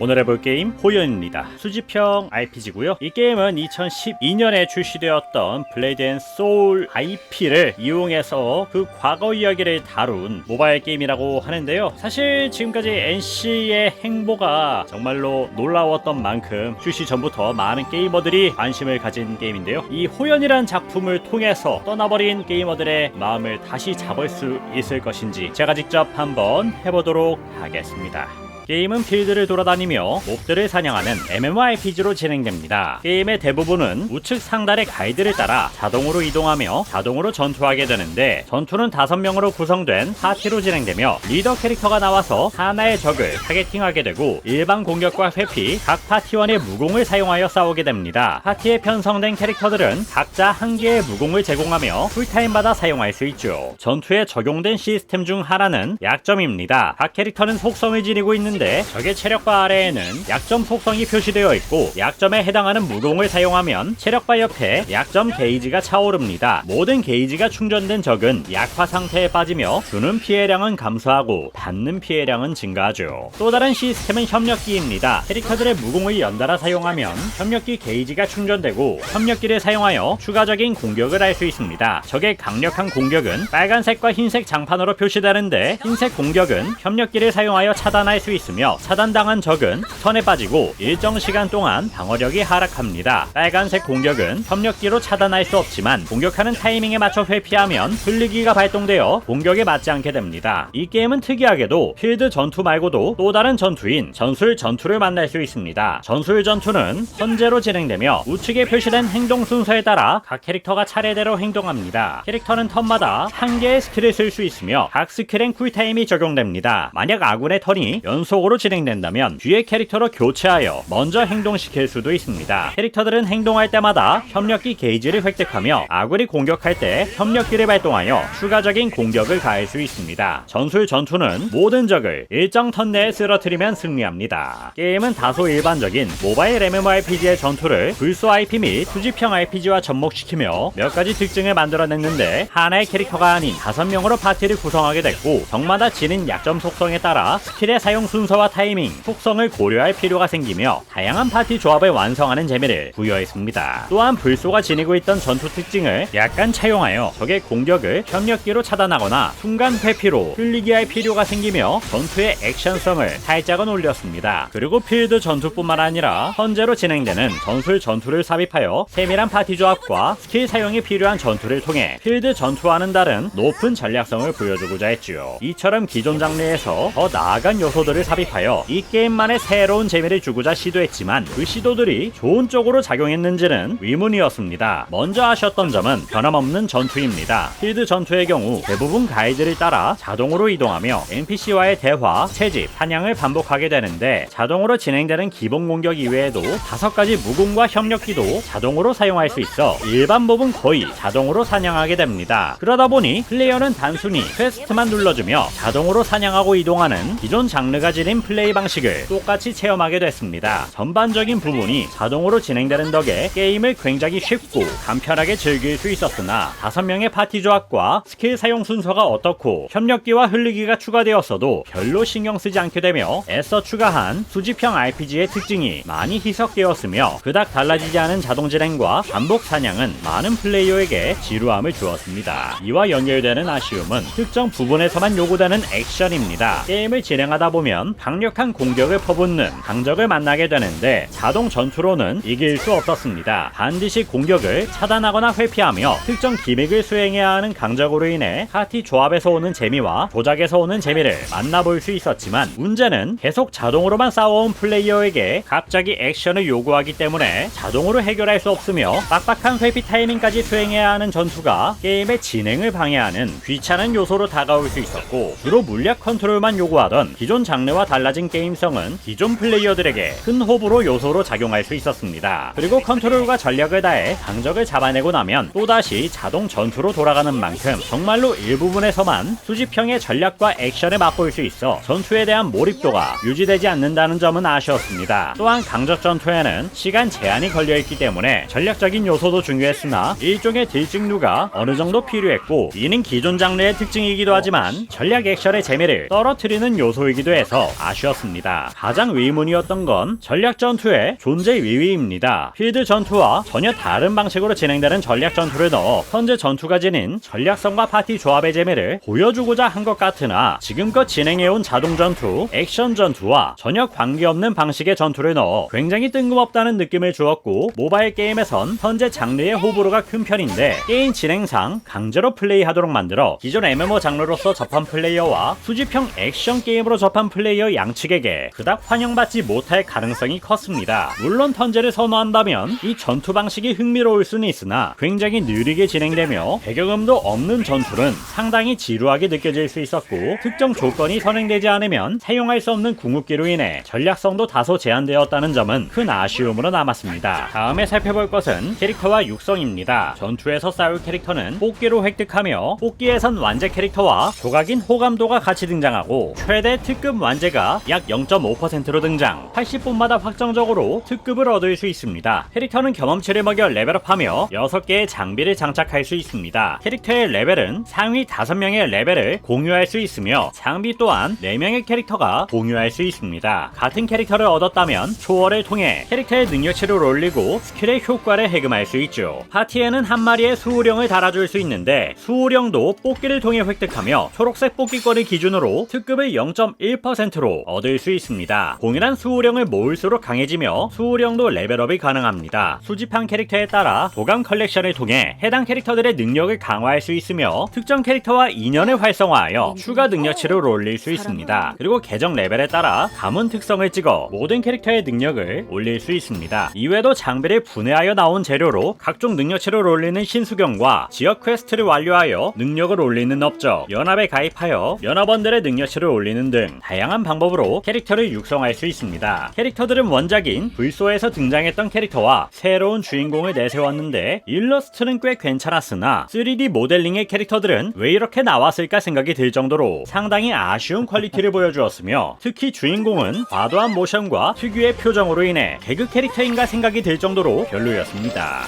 오늘 해볼 게임 호연입니다. 수집형 RPG고요. 이 게임은 2012년에 출시되었던 블레이드 앤 소울 IP를 이용해서 그 과거 이야기를 다룬 모바일 게임이라고 하는데요. 사실 지금까지 NC의 행보가 정말로 놀라웠던 만큼 출시 전부터 많은 게이머들이 관심을 가진 게임인데요. 이 호연이란 작품을 통해서 떠나버린 게이머들의 마음을 다시 잡을 수 있을 것인지 제가 직접 한번 해보도록 하겠습니다. 게임은 필드를 돌아다니며 몹들을 사냥하는 MMORPG로 진행됩니다. 게임의 대부분은 우측 상단의 가이드를 따라 자동으로 이동하며 자동으로 전투하게 되는데 전투는 5명으로 구성된 파티로 진행되며 리더 캐릭터가 나와서 하나의 적을 타겟팅하게 되고 일반 공격과 회피, 각 파티원의 무공을 사용하여 싸우게 됩니다. 파티에 편성된 캐릭터들은 각자 한 개의 무공을 제공하며 풀타임마다 사용할 수 있죠. 전투에 적용된 시스템 중 하나는 약점입니다. 각 캐릭터는 속성을 지니고 있는 데 적의 체력바 아래에는 약점 속성이 표시되어 있고 약점에 해당하는 무공을 사용하면 체력바 옆에 약점 게이지가 차오릅니다. 모든 게이지가 충전된 적은 약화 상태에 빠지며 주는 피해량은 감소하고 받는 피해량은 증가하죠. 또 다른 시스템은 협력기입니다. 캐릭터들의 무공을 연달아 사용하면 협력기 게이지가 충전되고 협력기를 사용하여 추가적인 공격을 할 수 있습니다. 적의 강력한 공격은 빨간색과 흰색 장판으로 표시되는데 흰색 공격은 협력기를 사용하여 차단할 수 있 으며 차단당한 적은 턴에 빠지고 일정 시간 동안 방어력이 하락합니다. 빨간색 공격은 협력기로 차단할 수 없지만 공격하는 타이밍에 맞춰 회피하면 흘리기가 발동되어 공격에 맞지 않게 됩니다. 이 게임은 특이하게도 필드 전투 말고도 또 다른 전투인 전술 전투를 만날 수 있습니다. 전술 전투는 현재로 진행되며 우측에 표시된 행동 순서에 따라 각 캐릭터가 차례대로 행동합니다. 캐릭터는 턴마다 한 개의 스킬을 쓸 수 있으며 각 스킬엔 쿨타임이 적용됩니다. 만약 아군의 턴이 연속 으로 진행된다면 뒤의 캐릭터로 교체하여 먼저 행동시킬 수도 있습니다. 캐릭터들은 행동할 때마다 협력기 게이지를 획득하며 아군이 공격할 때 협력기를 발동하여 추가적인 공격을 가할 수 있습니다. 전술 전투는 모든 적을 일정 턴 내에 쓰러뜨리면 승리합니다. 게임은 다소 일반적인 모바일 MMORPG의 전투를 불소 IP 및 수집형 RPG와 접목시키며 몇 가지 특징을 만들어냈는데 하나의 캐릭터가 아닌 다섯 명으로 파티를 구성하게 됐고 적마다 지닌 약점 속성에 따라 스킬의 사용 순서와 타이밍, 속성을 고려할 필요가 생기며 다양한 파티 조합을 완성하는 재미를 부여했습니다. 또한 불소가 지니고 있던 전투 특징을 약간 차용하여 적의 공격을 협력기로 차단하거나 순간 회피로 흘리게 할 필요가 생기며 전투의 액션성을 살짝은 올렸습니다. 그리고 필드 전투뿐만 아니라 현재로 진행되는 전술 전투를 삽입하여 세밀한 파티 조합과 스킬 사용이 필요한 전투를 통해 필드 전투와는 다른 높은 전략성을 보여주고자 했지요. 이처럼 기존 장르에서 더 나아간 요소들을 삽입하여 이 게임만의 새로운 재미를 주고자 시도했지만 그 시도들이 좋은 쪽으로 작용했는지는 의문이었습니다. 먼저 아쉬웠던 점은 변함없는 전투입니다. 필드 전투의 경우 대부분 가이드를 따라 자동으로 이동하며 NPC와의 대화, 채집, 사냥을 반복하게 되는데 자동으로 진행되는 기본 공격 이외에도 다섯 가지 무공과 협력기도 자동으로 사용할 수 있어 일반 몹은 거의 자동으로 사냥하게 됩니다. 그러다 보니 플레이어는 단순히 퀘스트만 눌러주며 자동으로 사냥하고 이동하는 기존 장르가 지닌 플레이 방식을 똑같이 체험하게 됐습니다. 전반적인 부분이 자동으로 진행되는 덕에 게임을 굉장히 쉽고 간편하게 즐길 수 있었으나 다섯 명의 파티 조합과 스킬 사용 순서가 어떻고 협력기와 흘리기가 추가되었어도 별로 신경 쓰지 않게 되며 애써 추가한 수집형 RPG의 특징이 많이 희석되었으며 그닥 달라지지 않은 자동 진행과 반복 사냥은 많은 플레이어에게 지루함을 주었습니다. 이와 연결되는 아쉬움은 특정 부분에서만 요구되는 액션입니다. 게임을 진행하다 보면 강력한 공격을 퍼붓는 강적을 만나게 되는데 자동 전투로는 이길 수 없었습니다. 반드시 공격을 차단하거나 회피하며 특정 기믹을 수행해야 하는 강적으로 인해 파티 조합에서 오는 재미와 조작에서 오는 재미를 만나볼 수 있었지만 문제는 계속 자동으로만 싸워온 플레이어에게 갑자기 액션을 요구하기 때문에 자동으로 해결할 수 없으며 빡빡한 회피 타이밍까지 수행해야 하는 전투가 게임의 진행을 방해하는 귀찮은 요소로 다가올 수 있었고 주로 물약 컨트롤만 요구하던 기존 장르와 달라진 게임성은 기존 플레이어들에게 큰 호불호 요소로 작용할 수 있었습니다. 그리고 컨트롤과 전략을 다해 강적을 잡아내고 나면 또다시 자동 전투로 돌아가는 만큼 정말로 일부분에서만 수집형의 전략과 액션을 맛볼 수 있어 전투에 대한 몰입도가 유지되지 않는다는 점은 아쉬웠습니다. 또한 강적 전투에는 시간 제한이 걸려있기 때문에 전략적인 요소도 중요했으나 일종의 딜찍누가 어느 정도 필요했고 이는 기존 장르의 특징이기도 하지만 전략 액션의 재미를 떨어뜨리는 요소이기도 해서 아쉬웠습니다. 가장 의문이었던 건 전략 전투의 존재 위위입니다. 필드 전투와 전혀 다른 방식으로 진행되는 전략 전투를 넣어 현재 전투가 지닌 전략성과 파티 조합의 재미를 보여주고자 한 것 같으나 지금껏 진행해온 자동 전투, 액션 전투와 전혀 관계없는 방식의 전투를 넣어 굉장히 뜬금없다는 느낌을 주었고 모바일 게임에선 현재 장르의 호불호가 큰 편인데 게임 진행상 강제로 플레이하도록 만들어 기존 MMO 장르로서 접한 플레이어와 수집형 액션 게임으로 접한 플레이어 양측에게 그닥 환영받지 못할 가능성이 컸습니다. 물론 턴제를 선호한다면 이 전투 방식이 흥미로울 수는 있으나 굉장히 느리게 진행되며 배경음도 없는 전투는 상당히 지루하게 느껴질 수 있었고 특정 조건이 선행되지 않으면 사용할 수 없는 궁극기로 인해 전략성도 다소 제한되었다는 점은 큰 아쉬움으로 남았습니다. 다음에 살펴볼 것은 캐릭터와 육성입니다. 전투에서 싸울 캐릭터는 뽑기로 획득하며 뽑기에선 완제 캐릭터와 조각인 호감도가 같이 등장하고 최대 특급 완제 가 약 0.5%로 등장 80분마다 확정적으로 특급을 얻을 수 있습니다. 캐릭터는 경험치를 먹여 레벨업하며 6개의 장비를 장착할 수 있습니다. 캐릭터의 레벨은 상위 5명의 레벨을 공유할 수 있으며 장비 또한 4명의 캐릭터가 공유할 수 있습니다. 같은 캐릭터를 얻었다면 초월을 통해 캐릭터의 능력치를 올리고 스킬의 효과를 해금할 수 있죠. 파티에는 한 마리의 수호령을 달아줄 수 있는데 수호령도 뽑기를 통해 획득하며 초록색 뽑기권을 기준으로 특급을 0.1%로 얻을 수 있습니다. 공연한 수호령을 모을수록 강해지며 수호령도 레벨업이 가능합니다. 수집한 캐릭터에 따라 도감 컬렉션을 통해 해당 캐릭터들의 능력을 강화할 수 있으며 특정 캐릭터와 인연을 활성화하여 추가 능력치를 올릴 수 있습니다. 그리고 계정 레벨에 따라 가문 특성을 찍어 모든 캐릭터의 능력을 올릴 수 있습니다. 이외에도 장비를 분해하여 나온 재료로 각종 능력치를 올리는 신수경과 지역 퀘스트를 완료하여 능력을 올리는 업적, 연합에 가입하여 연합원들의 능력치를 올리는 등 다양한 방법으로 캐릭터를 육성할 수 있습니다. 캐릭터들은 원작인 불소에서 등장했던 캐릭터와 새로운 주인공을 내세웠는데 일러스트는 꽤 괜찮았으나 3D 모델링의 캐릭터들은 왜 이렇게 나왔을까 생각이 들 정도로 상당히 아쉬운 퀄리티를 보여주었으며 특히 주인공은 과도한 모션과 특유의 표정으로 인해 개그 캐릭터인가 생각이 들 정도로 별로였습니다.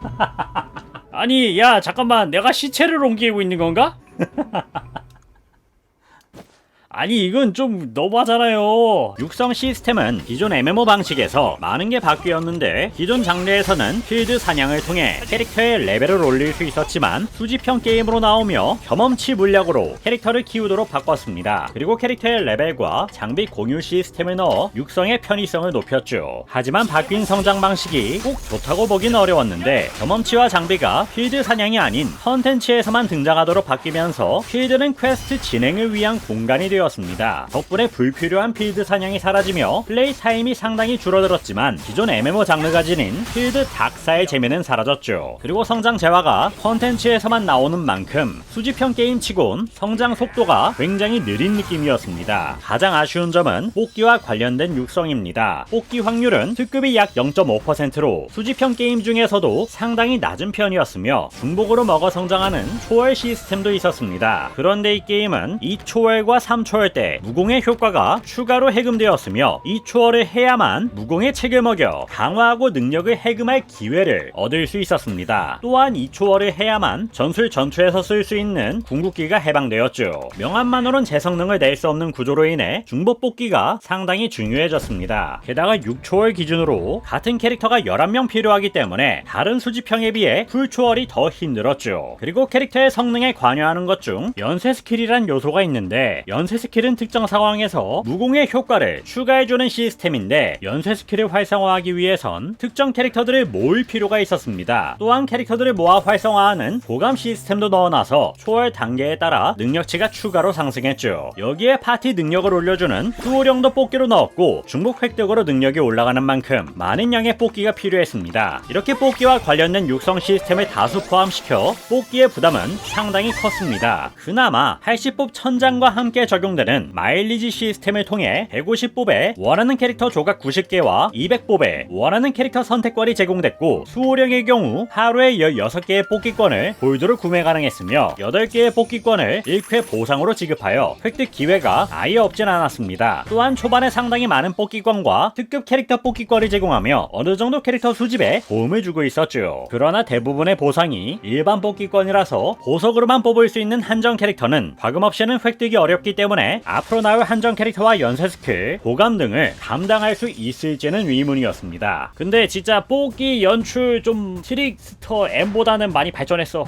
아니 야 잠깐만 내가 시체를 옮기고 있는 건가? 아니 이건 좀 너무하잖아요. 육성 시스템은 기존 MMO 방식에서 많은 게 바뀌었는데 기존 장르에서는 필드 사냥을 통해 캐릭터의 레벨을 올릴 수 있었지만 수집형 게임으로 나오며 경험치 물약으로 캐릭터를 키우도록 바꿨습니다. 그리고 캐릭터의 레벨과 장비 공유 시스템을 넣어 육성의 편의성을 높였죠. 하지만 바뀐 성장 방식이 꼭 좋다고 보긴 어려웠는데 경험치와 장비가 필드 사냥이 아닌 컨텐츠에서만 등장하도록 바뀌면서 필드는 퀘스트 진행을 위한 공간이 되었습니다 되었습니다. 덕분에 불필요한 필드 사냥이 사라지며 플레이 타임이 상당히 줄어들었지만 기존 MMO 장르가 지닌 필드 닥사의 재미는 사라졌죠. 그리고 성장 재화가 컨텐츠에서만 나오는 만큼 수집형 게임치곤 성장 속도가 굉장히 느린 느낌이었습니다. 가장 아쉬운 점은 뽑기와 관련된 육성입니다. 뽑기 확률은 특급이 약 0.5%로 수집형 게임 중에서도 상당히 낮은 편이었으며 중복으로 먹어 성장하는 초월 시스템도 있었습니다. 그런데 이 게임은 2초월과 3초월 초월 때 무공의 효과가 추가로 해금되었으며 이 초월을 해야만 무공의 책을 먹여 강화하고 능력을 해금할 기회를 얻을 수 있었습니다. 또한 이 초월을 해야만 전술 전투에서 쓸 수 있는 궁극기가 해방되었죠. 명함만으론 제 성능을 낼 수 없는 구조로 인해 중복 뽑기가 상당히 중요해졌습니다. 게다가 6초월 기준으로 같은 캐릭터가 11명 필요하기 때문에 다른 수집형에 비해 풀초월이 더 힘들었죠. 그리고 캐릭터의 성능에 관여하는 것 중 연쇄 스킬이란 요소가 있는데 연쇄 스킬은 특정 상황에서 무공의 효과를 추가해주는 시스템인데 연쇄 스킬을 활성화하기 위해선 특정 캐릭터들을 모을 필요가 있었습니다. 또한 캐릭터들을 모아 활성화하는 보감 시스템도 넣어놔서 초월 단계에 따라 능력치가 추가로 상승했죠. 여기에 파티 능력을 올려주는 수호령도 뽑기로 넣었고 중복 획득으로 능력이 올라가는 만큼 많은 양의 뽑기가 필요했습니다. 이렇게 뽑기와 관련된 육성 시스템을 다수 포함시켜 뽑기의 부담은 상당히 컸습니다. 그나마 80뽑 천장과 함께 적용 제공되는 마일리지 시스템을 통해 150뽑에 원하는 캐릭터 조각 90개와 200뽑에 원하는 캐릭터 선택권이 제공됐고 수호령의 경우 하루에 16개의 뽑기권을 골드로 구매 가능했으며 8개의 뽑기권을 1회 보상으로 지급하여 획득 기회가 아예 없진 않았습니다. 또한 초반에 상당히 많은 뽑기권과 특급 캐릭터 뽑기권을 제공하며 어느 정도 캐릭터 수집에 도움을 주고 있었죠. 그러나 대부분의 보상이 일반 뽑기권이라서 보석으로만 뽑을 수 있는 한정 캐릭터는 과금 없이는 획득이 어렵기 때문에 앞으로 나올 한정 캐릭터와 연쇄 스킬, 보감 등을 감당할 수 있을지는 의문이었습니다. 근데 진짜 뽑기 연출 좀 트릭스터 M보다는 많이 발전했어.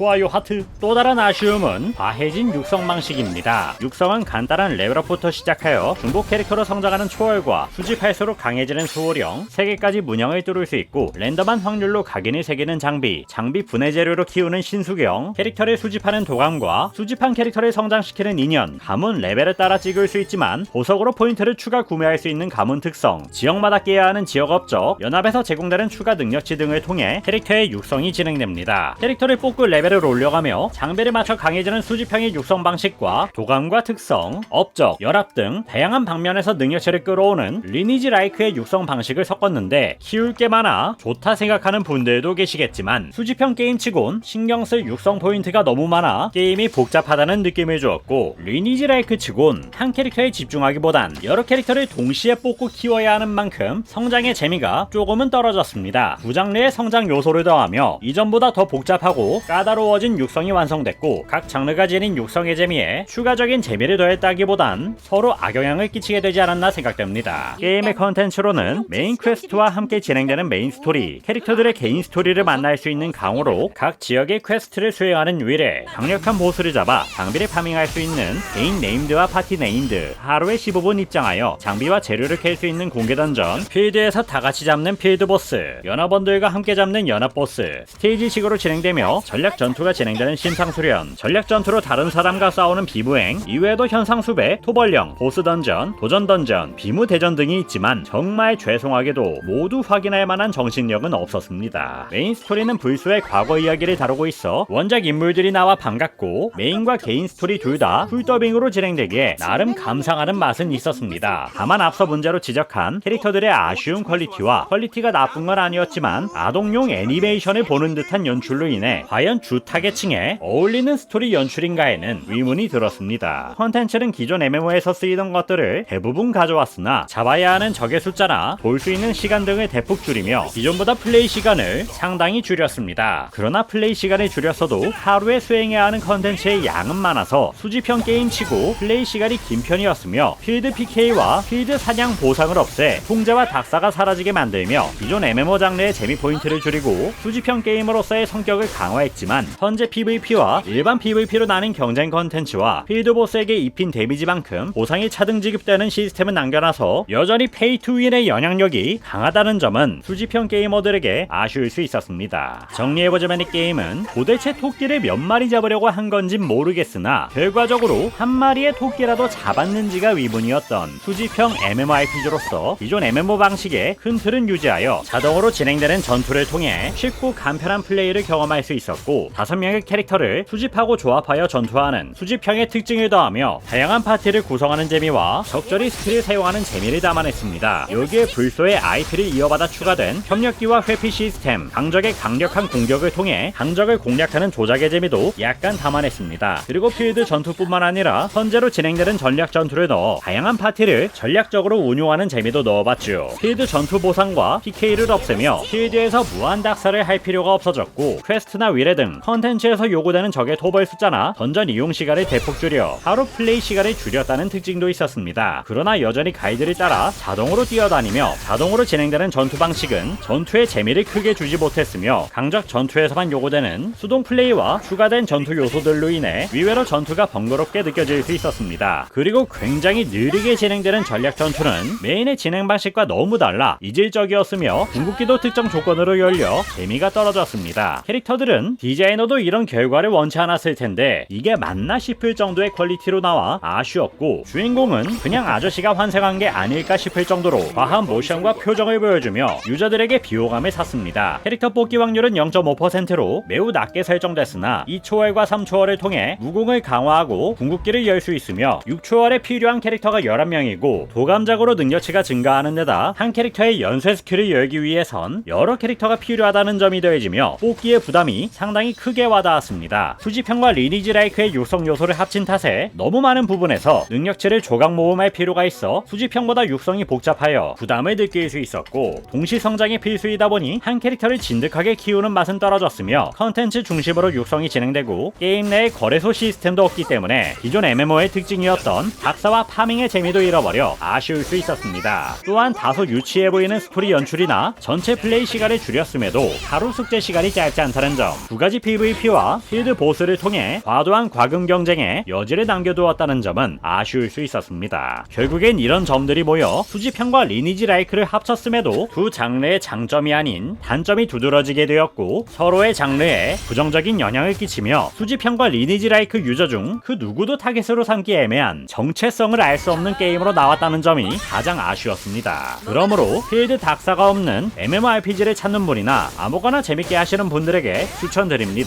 좋아요 하트 또 다른 아쉬움은 과해진 육성 방식입니다. 육성은 간단한 레벨업부터 시작하여 중복 캐릭터로 성장하는 초월과 수집할수록 강해지는 수호령 3개까지 문형을 뚫을 수 있고 랜덤한 확률로 각인을 새기는 장비 장비 분해 재료로 키우는 신수경 캐릭터를 수집하는 도감과 수집한 캐릭터를 성장시키는 인연 가문 레벨에 따라 찍을 수 있지만 보석으로 포인트를 추가 구매할 수 있는 가문 특성 지역마다 깨야 하는 지역 업적 연합에서 제공되는 추가 능력치 등을 통해 캐릭터의 육성이 진행됩니다. 캐릭터를 뽑고 레벨 을 올려가며 장비를 맞춰 강해지는 수집형의 육성 방식과 도감과 특성, 업적, 연합 등 다양한 방면에서 능력치를 끌어오는 리니지 라이크의 육성 방식을 섞었는데 키울 게 많아 좋다 생각하는 분들도 계시겠지만 수집형 게임치곤 신경 쓸 육성 포인트가 너무 많아 게임이 복잡하다는 느낌을 주었고 리니지 라이크 치곤 한 캐릭터에 집중하기보단 여러 캐릭터를 동시에 뽑고 키워야 하는 만큼 성장의 재미가 조금은 떨어졌습니다. 두 장르의 성장 요소를 더하며 이전보다 더 복잡하고 까다로 워진 육성이 완성됐고 각 장르가 지닌 육성의 재미에 추가적인 재미를 더했다기보단 서로 악영향을 끼치게 되지 않았나 생각됩니다. 게임의 컨텐츠로는 메인 퀘스트와 함께 진행되는 메인 스토리, 캐릭터들의 개인 스토리를 만날 수 있는 강호로 각 지역의 퀘스트를 수행하는 위례, 강력한 보스를 잡아 장비를 파밍할 수 있는 개인 네임드와 파티 네임드, 하루에 15분 입장하여 장비와 재료를 캘 수 있는 공개 던전, 필드에서 다 같이 잡는 필드 보스, 연합원들과 함께 잡는 연합 보스, 스테이지식으로 진행되며 전략 전투가 진행되는 심상수련, 전략 전투로 다른 사람과 싸우는 비무행, 이외에도 현상수배, 토벌령, 보스 던전, 도전 던전, 비무 대전 등이 있지만 정말 죄송하게도 모두 확인할 만한 정신력은 없었습니다. 메인 스토리는 불소의 과거 이야기를 다루고 있어 원작 인물들이 나와 반갑고 메인과 개인 스토리 둘 다 풀더빙으로 진행되기에 나름 감상하는 맛은 있었습니다. 다만 앞서 문제로 지적한 캐릭터들의 아쉬운 퀄리티와 퀄리티가 나쁜 건 아니었지만 아동용 애니메이션을 보는 듯한 연출로 인해 과연 주 타겟층에 어울리는 스토리 연출인가에는 의문이 들었습니다. 컨텐츠는 기존 MMO에서 쓰이던 것들을 대부분 가져왔으나 잡아야 하는 적의 숫자나 돌수 있는 시간 등을 대폭 줄이며 기존보다 플레이 시간을 상당히 줄였습니다. 그러나 플레이 시간을 줄였어도 하루에 수행해야 하는 컨텐츠의 양은 많아서 수집형 게임치고 플레이 시간이 긴 편이었으며 필드 PK와 필드 사냥 보상을 없애 통제와 dak사가 사라지게 만들며 기존 MMO 장르의 재미 포인트를 줄이고 수집형 게임으로서의 성격을 강화했지만 현재 PVP와 일반 PVP로 나뉜 경쟁 컨텐츠와 필드 보스에게 입힌 데미지만큼 보상이 차등 지급되는 시스템은 남겨놔서 여전히 페이 투 윈의 영향력이 강하다는 점은 수집형 게이머들에게 아쉬울 수 있었습니다. 정리해보자면 이 게임은 도대체 토끼를 몇 마리 잡으려고 한 건진 모르겠으나 결과적으로 한 마리의 토끼라도 잡았는지가 의문이었던 수집형 MMORPG로서 기존 MMO 방식의 큰 틀은 유지하여 자동으로 진행되는 전투를 통해 쉽고 간편한 플레이를 경험할 수 있었고 5명의 캐릭터를 수집하고 조합하여 전투하는 수집형의 특징을 더하며 다양한 파티를 구성하는 재미와 적절히 스킬을 사용하는 재미를 담아냈습니다. 여기에 불소의 IP를 이어받아 추가된 협력기와 회피 시스템, 강적의 강력한 공격을 통해 강적을 공략하는 조작의 재미도 약간 담아냈습니다. 그리고 필드 전투뿐만 아니라 현재로 진행되는 전략 전투를 넣어 다양한 파티를 전략적으로 운용하는 재미도 넣어봤죠. 필드 전투 보상과 PK를 없애며 필드에서 무한 dak사를 할 필요가 없어졌고 퀘스트나 위례 등 컨텐츠에서 요구되는 적의 토벌 숫자나 던전 이용 시간을 대폭 줄여 하루 플레이 시간을 줄였다는 특징도 있었습니다. 그러나 여전히 가이드를 따라 자동으로 뛰어다니며 자동으로 진행되는 전투 방식은 전투의 재미를 크게 주지 못했으며 강적 전투에서만 요구되는 수동 플레이와 추가된 전투 요소들로 인해 위외로 전투가 번거롭게 느껴질 수 있었습니다. 그리고 굉장히 느리게 진행되는 전략 전투는 메인의 진행 방식과 너무 달라 이질적이었으며 궁극기도 특정 조건으로 열려 재미가 떨어졌습니다. 캐릭터들은 DJI 디자이너도 이런 결과를 원치 않았을 텐데 이게 맞나 싶을 정도의 퀄리티로 나와 아쉬웠고 주인공은 그냥 아저씨가 환생한 게 아닐까 싶을 정도로 과한 모션과 표정을 보여주며 유저들에게 비호감을 샀습니다. 캐릭터 뽑기 확률은 0.5%로 매우 낮게 설정됐으나 2초월과 3초월을 통해 무공을 강화하고 궁극기를 열 수 있으며 6초월에 필요한 캐릭터가 11명이고 도감작으로 능력치가 증가하는 데다 한 캐릭터의 연쇄 스킬을 열기 위해선 여러 캐릭터가 필요하다는 점이 더해지며 뽑기의 부담이 상당히 크게 와닿았습니다. 수지평과 리니지 라이크의 육성 요소를 합친 탓에 너무 많은 부분에서 능력치를 조각 모음할 필요가 있어 수지평보다 육성이 복잡하여 부담을 느낄 수 있었고 동시 성장이 필수이다 보니 한 캐릭터를 진득하게 키우는 맛은 떨어졌으며 컨텐츠 중심으로 육성이 진행되고 게임 내에 거래소 시스템도 없기 때문에 기존 MMO의 특징이었던 박사와 파밍의 재미도 잃어버려 아쉬울 수 있었습니다. 또한 다소 유치해 보이는 스토리 연출이나 전체 플레이 시간을 줄였음에도 하루 숙제 시간이 짧지 않다는 점, 두 가지 PVP와 필드 보스를 통해 과도한 과금 경쟁에 여지를 남겨두었다는 점은 아쉬울 수 있었습니다. 결국엔 이런 점들이 모여 수지편과 리니지 라이크를 합쳤음에도 두 장르의 장점이 아닌 단점이 두드러지게 되었고 서로의 장르에 부정적인 영향을 끼치며 수지편과 리니지 라이크 유저 중 그 누구도 타겟으로 삼기 애매한 정체성을 알 수 없는 게임으로 나왔다는 점이 가장 아쉬웠습니다. 그러므로 필드 dak사가 없는 MMORPG를 찾는 분이나 아무거나 재밌게 하시는 분들에게 추천드립니다.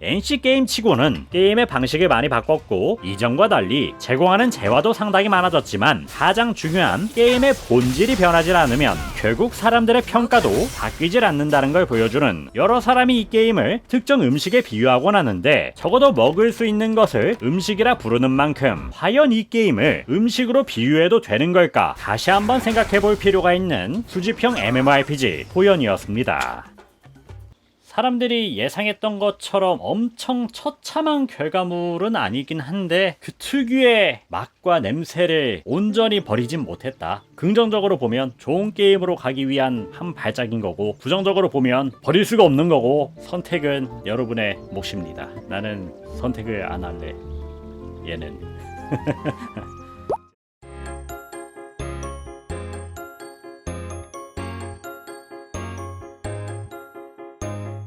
NC 게임 치고는 게임의 방식을 많이 바꿨고 이전과 달리 제공하는 재화도 상당히 많아졌지만 가장 중요한 게임의 본질이 변하지 않으면 결국 사람들의 평가도 바뀌질 않는다는 걸 보여주는 여러 사람이 이 게임을 특정 음식에 비유하곤 하는데 적어도 먹을 수 있는 것을 음식이라 부르는 만큼 과연 이 게임을 음식으로 비유해도 되는 걸까 다시 한번 생각해 볼 필요가 있는 수집형 MMORPG 호연이었습니다. 사람들이 예상했던 것처럼 엄청 처참한 결과물은 아니긴 한데 그 특유의 맛과 냄새를 온전히 버리진 못했다. 긍정적으로 보면 좋은 게임으로 가기 위한 한 발짝인 거고 부정적으로 보면 버릴 수가 없는 거고 선택은 여러분의 몫입니다. 나는 선택을 안 할래. 얘는